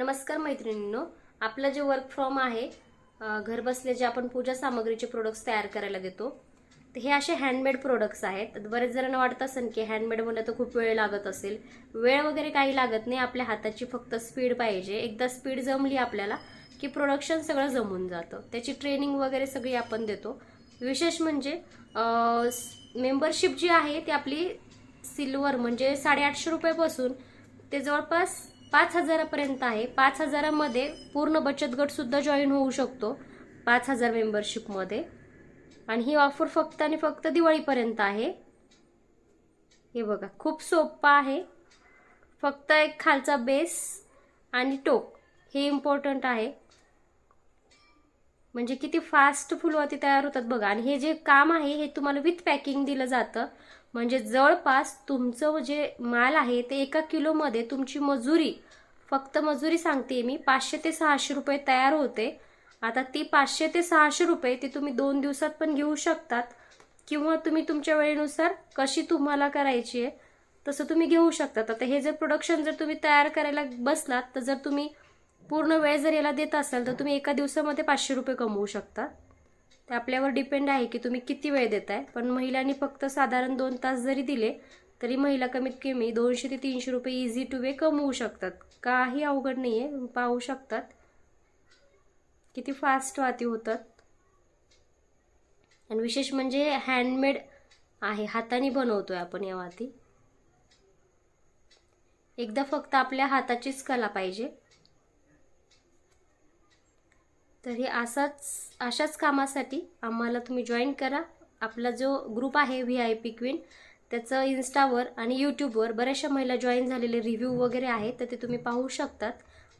नमस्कार मैत्रिणींनो आपलं जे वर्क फ्रॉम आहे घरबसल्या घर बसले जे आपण पूजा सामग्रीचे प्रोडक्ट्स तयार करायला देतो तर हे असे हँडमेड प्रोडक्ट्स आहेत. तर बरेच जणांना वाटत असेल की हँडमेड म्हणलं तर खूप वेळ लागत असेल. वेळ वगैरे काही लागत नाही आपल्या हाताची फक्त स्पीड पाहिजे. एकदा स्पीड जमली आपल्याला की प्रोडक्शन सगळं जमून जातं. त्याची ट्रेनिंग वगैरे सगळी आपण देतो. विशेष म्हणजे मेंबरशिप जी आहे ती आपली सिल्वर म्हणजे साडेआठशे रुपयापासून ते जवळपास पाच हजारापर्यंत आहे. पाच हजारामध्ये पूर्ण बचत गट सुद्धा जॉईन होऊ शकतो. पाच हजार मेंबरशिपमध्ये आणि ही ऑफर फक्त आणि फक्त दिवाळीपर्यंत आहे. हे बघा खूप सोपं आहे. फक्त एक खालचा बेस आणि टोक. हे इम्पॉर्टंट आहे. म्हणजे किती फास्ट फुलवाती तयार होतात बघा. आणि हे जे काम आहे हे तुम्हाला विथ पॅकिंग दिलं जातं. म्हणजे जवळपास तुमचं जे माल आहे ते एका किलोमध्ये तुमची मजुरी फक्त मजुरी सांगते मी पाचशे ते सहाशे रुपये तयार होते. आता ती पाचशे ते सहाशे रुपये ती तुम्ही दोन दिवसात पण घेऊ शकतात. किंवा तुम्ही तुमच्या वेळेनुसार कशी तुम्हाला करायची आहे तसं तुम्ही घेऊ शकतात. आता हे जर प्रोडक्शन जर तुम्ही तयार करायला बसलात तर जर तुम्ही पूर्ण वेळ जर याला देत असाल तर तुम्ही एका दिवसामध्ये पाचशे रुपये कमवू शकता. ते आपल्यावर डिपेंड आहे की तुम्ही किती वेळ देताय. पण महिलांनी फक्त साधारण दोन तास जरी दिले तरी महिला कमीत कमी दोनशे ते तीनशे रुपये इझी टू वे कमवू शकतात. काही अवघड नाही आहे पाहू शकतात. किती फास्ट वाती होतात. आणि विशेष म्हणजे हँडमेड आहे हाताने बनवतोय आपण या वाती. एकदा फक्त आपल्या हाताचीच कला पाहिजे. तर हे असाच अशाच कामासाठी आम्हाला तुम्ही जॉईन करा. आपला जो ग्रुप आहे व्ही आय पी क्वीन त्याचं इन्स्टावर आणि यूट्यूबवर बऱ्याचशा महिला जॉईन झालेले रिव्ह्यू वगैरे आहेत तर ते तुम्ही पाहू शकतात.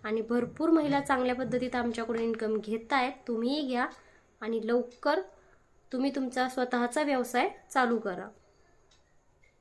आणि भरपूर महिला चांगल्या पद्धतीत आमच्याकडून इन्कम घेत आहेत. तुम्हीही घ्या आणि लवकर तुम्ही तुमचा स्वतःचा व्यवसाय चालू करा.